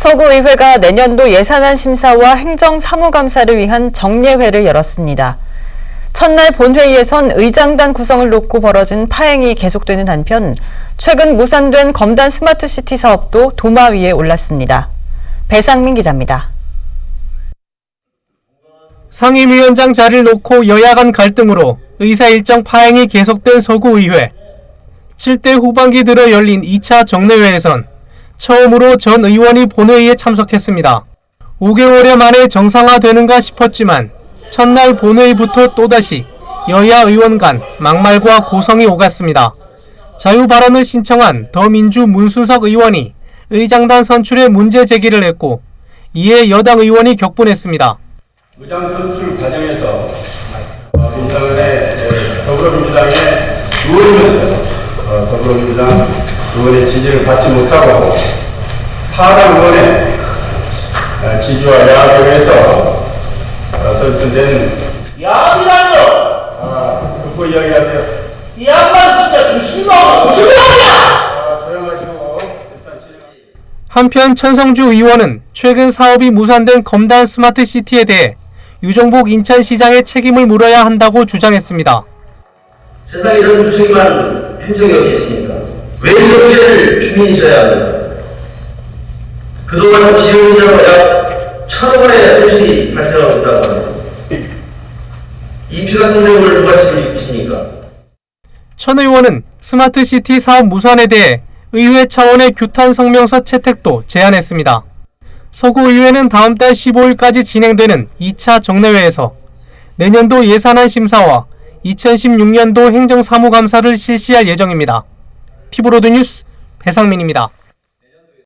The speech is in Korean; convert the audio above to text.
서구의회가 내년도 예산안 심사와 행정사무감사를 위한 정례회를 열었습니다. 첫날 본회의에선 의장단 구성을 놓고 벌어진 파행이 계속되는 한편 최근 무산된 검단 스마트시티 사업도 도마 위에 올랐습니다. 배상민 기자입니다. 상임위원장 자리를 놓고 여야 간 갈등으로 의사 일정 파행이 계속된 서구의회. 7대 후반기 들어 열린 2차 정례회에선 처음으로 전 의원이 본회의에 참석했습니다. 5개월여 만에 정상화되는가 싶었지만 첫날 본회의부터 또다시 여야 의원 간 막말과 고성이 오갔습니다. 자유 발언을 신청한 더민주 문순석 의원이 의장단 선출에 문제 제기를 했고 이에 여당 의원이 격분했습니다. 의장 선출 과정에서 어, 민주당의 에, 더불어민주당의 의원이면서 어, 더불어민주당 의원의 지지를 받지 못하고 타당 의원의 어, 지지와 야합에서 어, 선출된 야합이라뇨! 아, 듣고 이야기하세요. 이 양반 진짜 중심하고 무슨 말이야! 아, 조용하시고 일단 진행. 한편 천성주 의원은 최근 사업이 무산된 검단 스마트 시티에 대해 유종복 인천시장의 책임을 물어야 한다고 주장했습니다. 세상에 이런 무책임한 행정이 어디 있습니까? 왜 이런 피해를 주민이 져야 합니까? 그동안 지역이자로 약 천억 원의 손실이 발생하고 있다고 합니다. 이피 같은 세월을 누가 책임집니까? 천 의원은 스마트시티 사업 무산에 대해 의회 차원의 규탄 성명서 채택도 제안했습니다. 서구의회는 다음 달 15일까지 진행되는 2차 정례회에서 내년도 예산안 심사와 2016년도 행정사무감사를 실시할 예정입니다. 피브로드 뉴스 배상민입니다.